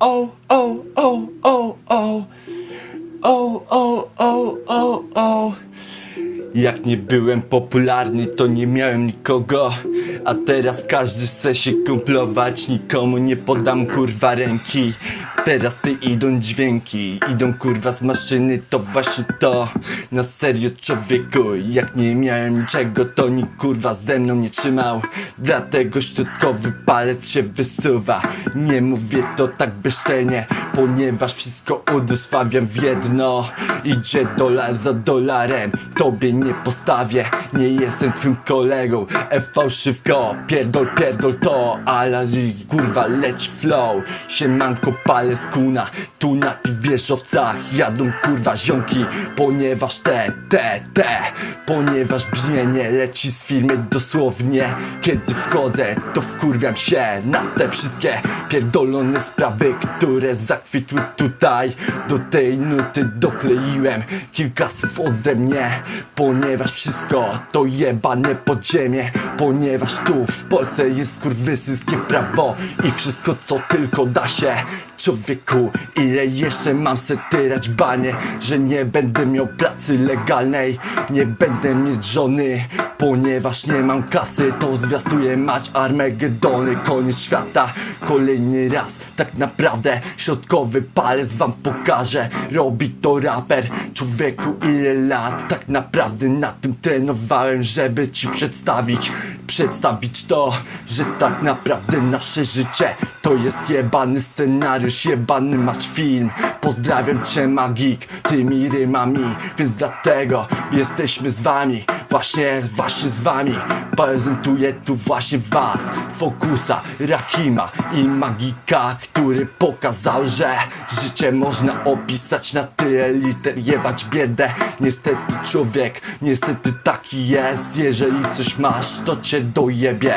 O, o, o, o, o. O, o, o, o, o. Jak nie byłem popularny, to nie miałem nikogo A teraz każdy chce się kumplować Nikomu nie podam kurwa ręki Teraz ty idą dźwięki Idą kurwa z maszyny, to właśnie to. Na serio człowieku Jak nie miałem niczego, to nikt kurwa ze mną nie trzymał. Dlatego środkowy palec się wysuwa. Nie mówię to tak bezczelnie Ponieważ wszystko udosławiam w jedno. Idzie dolar za dolarem Tobie nie postawię. Nie jestem twym kolegą E fałszywko. Pierdol, pierdol to Ale kurwa leć flow. Siemanko palec kuna Tu na tych wieżowcach Jadą kurwa ziomki. Ponieważ te, te, te Ponieważ brzmienie leci z firmy dosłownie. Kiedy wchodzę to wkurwiam się Na te wszystkie pierdolone sprawy Które zakwitły tutaj. Do tej nuty dokleiłem Kilka słów ode mnie. Ponieważ wszystko to jebane podziemie. Ponieważ tu w Polsce jest kurwysyskie prawo. I wszystko co tylko da się. Człowieku, ile jeszcze mam se tyrać banie Że nie będę miał pracy legalnej. Nie będę mieć żony Ponieważ nie mam kasy To zwiastuje mać Armagedony Koniec świata. Kolejny raz Tak naprawdę Środkowy palec wam pokaże Robi to raper Człowieku ile lat Tak naprawdę na tym trenowałem Żeby ci przedstawić. Przedstawić to Że tak naprawdę nasze życie To jest jebany scenariusz Jebany masz film. Pozdrawiam cię magik Tymi rymami Więc dlatego jesteśmy z wami Właśnie, właśnie z wami. Prezentuję tu właśnie was. Fokusa, Rahima i Magika Który pokazał, że Życie można opisać na tyle liter Jebać biedę. Niestety człowiek, niestety taki jest. Jeżeli coś masz, to cię dojebie.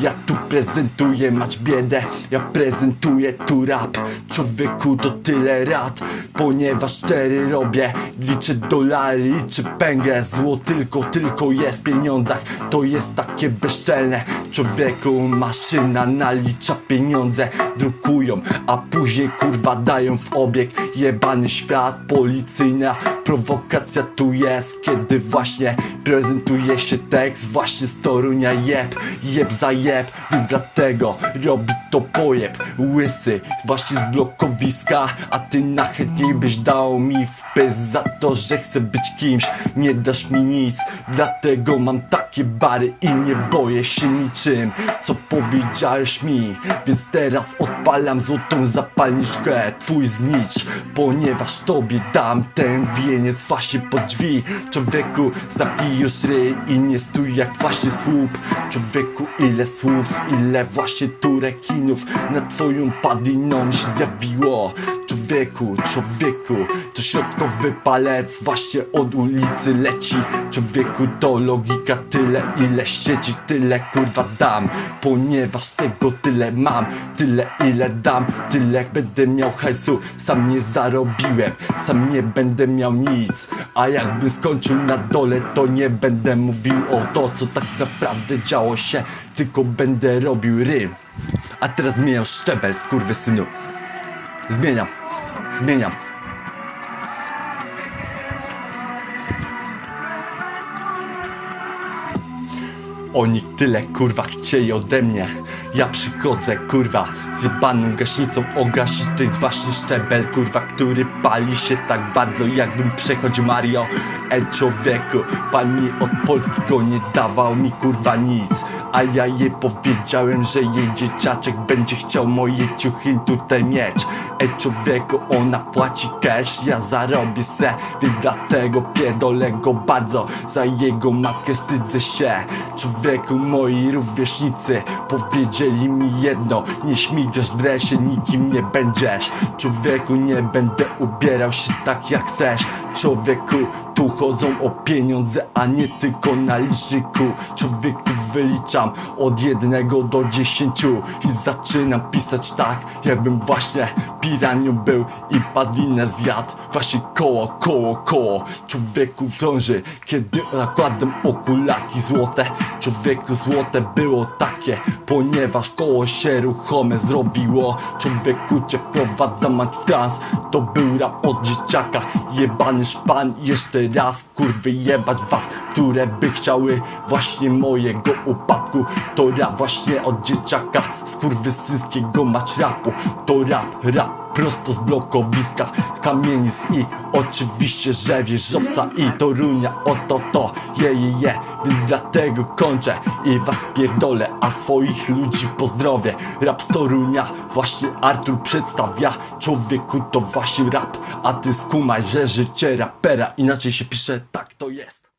Ja tu prezentuję mać biedę. Ja prezentuję tu rap. Człowieku to tyle rad Ponieważ cztery robię. Liczę dolary, liczę pęgę Zło tylko, tylko jest w pieniądzach To jest takie bezczelne. Człowieku maszyna nalicza pieniądze Drukują, a później kurwa dają w obieg. Jebany świat, policyjna prowokacja tu jest Kiedy właśnie prezentuje się tekst Właśnie z Torunia jeb, jeb za jeb Więc dlatego robi to pojeb. Łysy, właśnie z blokowiska A ty najchętniej byś dał mi wpys Za to, że chcę być kimś. Nie dasz mi nic Dlatego mam takie bary i nie boję się niczym Co powiedziałeś mi. Więc teraz odpalam złotą zapalniczkę Twój znicz Ponieważ tobie dam ten wieniec właśnie pod drzwi. Człowieku zapij już ryj i nie stój jak właśnie słup. Człowieku ile słów, ile właśnie tu rekinów Na twoją padliną się zjawiło Człowieku, człowieku, to środkowy palec właśnie od ulicy leci. Człowieku to logika tyle ile sieci tyle kurwa dam. Ponieważ z tego tyle mam, tyle ile dam. Tyle będę miał hajsu, sam nie zarobiłem Sam nie będę miał nic. A jakbym skończył na dole to nie będę mówił o to co tak naprawdę działo się Tylko będę robił rym A teraz zmieniam szczebel, synu. Zmieniam, zmieniam. Oni tyle kurwa chcieli ode mnie. Ja przychodzę kurwa z jebaną gaśnicą Ogasić ten właśnie szczebel kurwa Który pali się tak bardzo jakbym przechodził Mario. Ej człowieku, pan mi od polskiego nie dawał mi kurwa nic. A ja jej powiedziałem, że jej dzieciaczek będzie chciał moje ciuchy tutaj mieć Ej człowieku, ona płaci cash, ja zarobię se Więc dlatego pierdolę go bardzo. Za jego matkę wstydzę się. Człowieku, moi rówieśnicy Powiedzieli mi jedno Nie śmigasz w dresie, nikim nie będziesz. Człowieku, nie będę ubierał się tak jak chcesz Człowieku, tu chodzą o pieniądze, a nie tylko na liczniku. Człowieku, wyliczam od jednego do dziesięciu I zaczynam pisać tak, jakbym właśnie piranią był I padlinę zjadł Właśnie koło, koło, koło Człowieku wrąży, kiedy nakładam okularki złote. Człowieku złote było takie Ponieważ koło się ruchome zrobiło. Człowieku cię wprowadzam mać w trans. To był rap od dzieciaka Jebany szpan i jeszcze raz kurwy jebać was Które by chciały właśnie mojego upadku. To rap właśnie od dzieciaka Skurwysyńskiego mać rapu. To rap, rap prosto z blokowiska Kamienic i oczywiście, że wieżowca i Torunia Oto to, je, je, je. Więc dlatego kończę i was pierdolę A swoich ludzi pozdrowię. Rap z Torunia właśnie Artur przedstawia. Człowieku to właśnie rap A ty skumaj, że życie rapera Inaczej się pisze, tak to jest